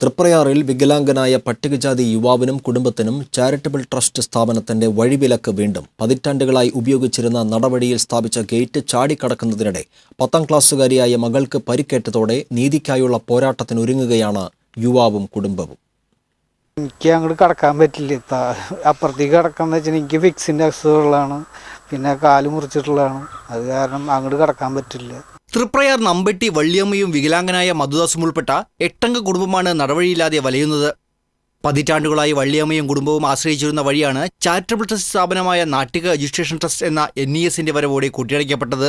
തൃപ്രയാറിൽ വികലാംഗനായ പട്ടികജാതി യുവാവിനും കുടുംബത്തിനും charitable trust സ്ഥാപനത്തിന്റെ വഴിവിലക്ക് വീണ്ടും പതിറ്റാണ്ടുകളായി ഉപയോഗിച്ചിരുന്ന നടപടിയിൽ സ്ഥാപിച്ച ഗേറ്റ് ചാടിക്കടക്കുന്നതിനിടെ പത്താം ക്ലാസ്സുകാരിയായ മകൾക്ക് പരിക്കേറ്റതോടെ നീതിക്കായുള്ള പോരാട്ടത്തിനൊരുങ്ങുകയാണ് യുവാവും കുടുംബവും. എനിക്ക് അങ്ങോട്ട് കടക്കാൻ പറ്റില്ല. അപ്പുറത്തേക്ക് കടക്കാന്ന് വെച്ചാൽ എനിക്ക് ഫിക്സിന്റെ അസുഖമുള്ളതാണ്. പിന്നെ കാൽ മുറിച്ചിട്ടുള്ളതാണ്. അത് കാരണം അങ്ങോട്ട് കടക്കാൻ പറ്റില്ല. തൃപ്രയാർ നമ്പെട്ടി വള്ളിയമ്മയും വികലാംഗനായ മധുദാസും ഉൾപ്പെട്ട എട്ടംഗ കുടുംബമാണ് നടവഴിയില്ലാതെ വലയുന്നത്. പതിറ്റാണ്ടുകളായി വള്ളിയമ്മയും കുടുംബവും ആശ്രയിച്ചിരുന്ന വഴിയാണ് ചാരിറ്റബിൾ ട്രസ്റ്റ് സ്ഥാപനമായ നാട്ടിക രജിസ്ട്രേഷൻ ട്രസ്റ്റ് എന്ന എൻ ഇ എസിന്റെ വരവോടെ കൂട്ടിയടയ്ക്കപ്പെട്ടത്.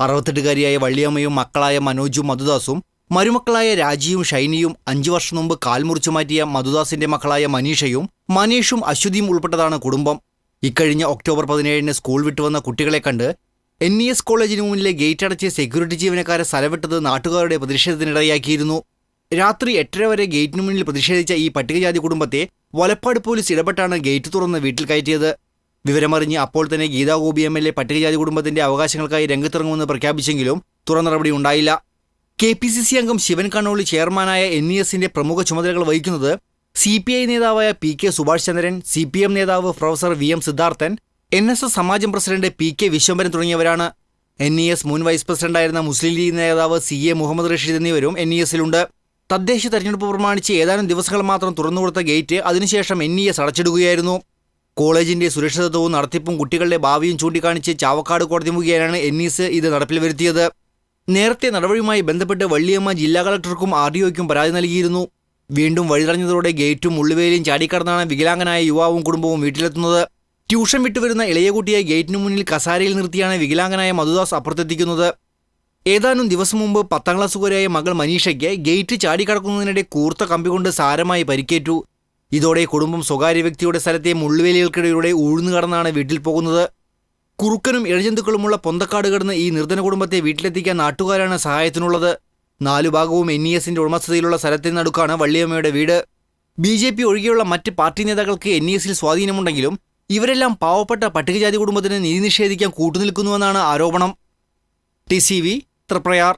അറുപത്തെട്ടുകാരിയായ വള്ളിയമ്മയും മക്കളായ മനോജും മധുദാസും മരുമക്കളായ രാജിയും ഷൈനിയും അഞ്ചു വർഷം മുമ്പ് കാൽമുറിച്ചു മാറ്റിയ മധുദാസിന്റെ മക്കളായ മനീഷയും മനീഷും അശ്വതിയും ഉൾപ്പെട്ടതാണ് കുടുംബം. ഇക്കഴിഞ്ഞ ഒക്ടോബർ പതിനേഴിന് സ്കൂൾ വിട്ടുവന്ന കുട്ടികളെ കണ്ട് എൻ ഇ എസ് കോളേജിന് മുന്നിലെ ഗേറ്റ് അടച്ച് സെക്യൂരിറ്റി ജീവനക്കാരെ സ്ഥലവിട്ടത് നാട്ടുകാരുടെ പ്രതിഷേധത്തിനിടയാക്കിയിരുന്നു. രാത്രി എട്ടര വരെ ഗേറ്റിന് മുന്നിൽ പ്രതിഷേധിച്ച ഈ പട്ടികജാതി കുടുംബത്തെ വലപ്പാട് പോലീസ് ഇടപെട്ടാണ് ഗേറ്റ് തുറന്ന് വീട്ടിൽ കയറ്റിയത്. വിവരമറിഞ്ഞ് അപ്പോൾ തന്നെ Geetha Gopi M L A പട്ടികജാതി കുടുംബത്തിന്റെ അവകാശങ്ങൾക്കായി രംഗത്തിറങ്ങുമെന്ന് പ്രഖ്യാപിച്ചെങ്കിലും തുറന്ന നടപടി ഉണ്ടായില്ല. കെ പി സി സി അംഗം ശിവൻ കണ്ണോളി ചെയർമാനായ എൻ ഇ എസിന്റെ പ്രമുഖ ചുമതലകൾ വഹിക്കുന്നത് സി പി ഐ നേതാവായ P K Subhash Chandran C P M നേതാവ് professor V M Siddharthan N S S Samajam president P K Vishwambharan തുടങ്ങിയവരാണ്. എൻ ഇ എസ് മുൻ വൈസ് പ്രസിഡന്റായിരുന്ന മുസ്ലിം ലീഗ് നേതാവ് സി എ മുഹമ്മദ് റഷീദ് എന്നിവരും എൻ ഇ എസിലുണ്ട്. തദ്ദേശ തെരഞ്ഞെടുപ്പ് പ്രമാണിച്ച് ഏതാനും ദിവസങ്ങൾ മാത്രം തുറന്നുകൊടുത്ത ഗേറ്റ് അതിനുശേഷം എൻ ഇ എസ് അടച്ചിടുകയായിരുന്നു. കോളേജിന്റെ സുരക്ഷിതത്വവും നടത്തിപ്പും കുട്ടികളുടെ ഭാവിയും ചൂണ്ടിക്കാണിച്ച് ചാവക്കാട് കോടതി മുഖേനയാണ് എൻ ഇ എസ് ഇത് നടപ്പിൽ വരുത്തിയത്. നേരത്തെ നടപടിയുമായി ബന്ധപ്പെട്ട് വള്ളിയമ്മ ജില്ലാ കളക്ടർക്കും ആർ ഡി പരാതി നൽകിയിരുന്നു. വീണ്ടും വഴിതടഞ്ഞതോടെ ഗേറ്റും ഉള്ളുവേലിയും ചാടിക്കടന്നാണ് വികലാംഗനായ യുവാവും കുടുംബവും വീട്ടിലെത്തുന്നത്. ട്യൂഷൻ വിട്ടുവരുന്ന ഇളയ കുട്ടിയെ ഗേറ്റിനു മുന്നിൽ കസാരയിൽ നിർത്തിയാണ് വികലാംഗനായ മധുദാസ് അപ്പുറത്തെത്തിക്കുന്നത്. ഏതാനും ദിവസം മുമ്പ് പത്താം ക്ലാസ്സുകാരിയായ മകൾ മനീഷയ്ക്ക് ഗേറ്റ് ചാടിക്കടക്കുന്നതിനിടെ കൂർത്ത കമ്പി കൊണ്ട് സാരമായി പരിക്കേറ്റു. ഇതോടെ കുടുംബം സ്വകാര്യ വ്യക്തിയുടെ സ്ഥലത്തെ മുള്ളുവേലികൾക്കിടയിലൂടെ ഊഴ്ന്നു കടന്നാണ് വീട്ടിൽ പോകുന്നത്. കുറുക്കനും ഇഴജന്തുക്കളുമുള്ള പൊന്തക്കാട് കിടന്ന് ഈ നിർധന കുടുംബത്തെ വീട്ടിലെത്തിക്കാൻ നാട്ടുകാരാണ് സഹായത്തിനുള്ളത്. നാലു ഭാഗവും എൻ ഇ എസിന്റെ ഉടമസ്ഥതയിലുള്ള സ്ഥലത്തിന് നടുക്കാണ് വള്ളിയമ്മയുടെ വീട്. ബി ജെ പി ഒഴികെയുള്ള മറ്റ് പാർട്ടി നേതാക്കൾക്ക് എൻ ഇ എസിൽ സ്വാധീനമുണ്ടെങ്കിലും ഇവരെല്ലാം പാവപ്പെട്ട പട്ടികജാതി കുടുംബത്തിന് നീതി നിഷേധിക്കാൻ കൂട്ടുനിൽക്കുന്നുവെന്നാണ് ആരോപണം. T C V Triprayar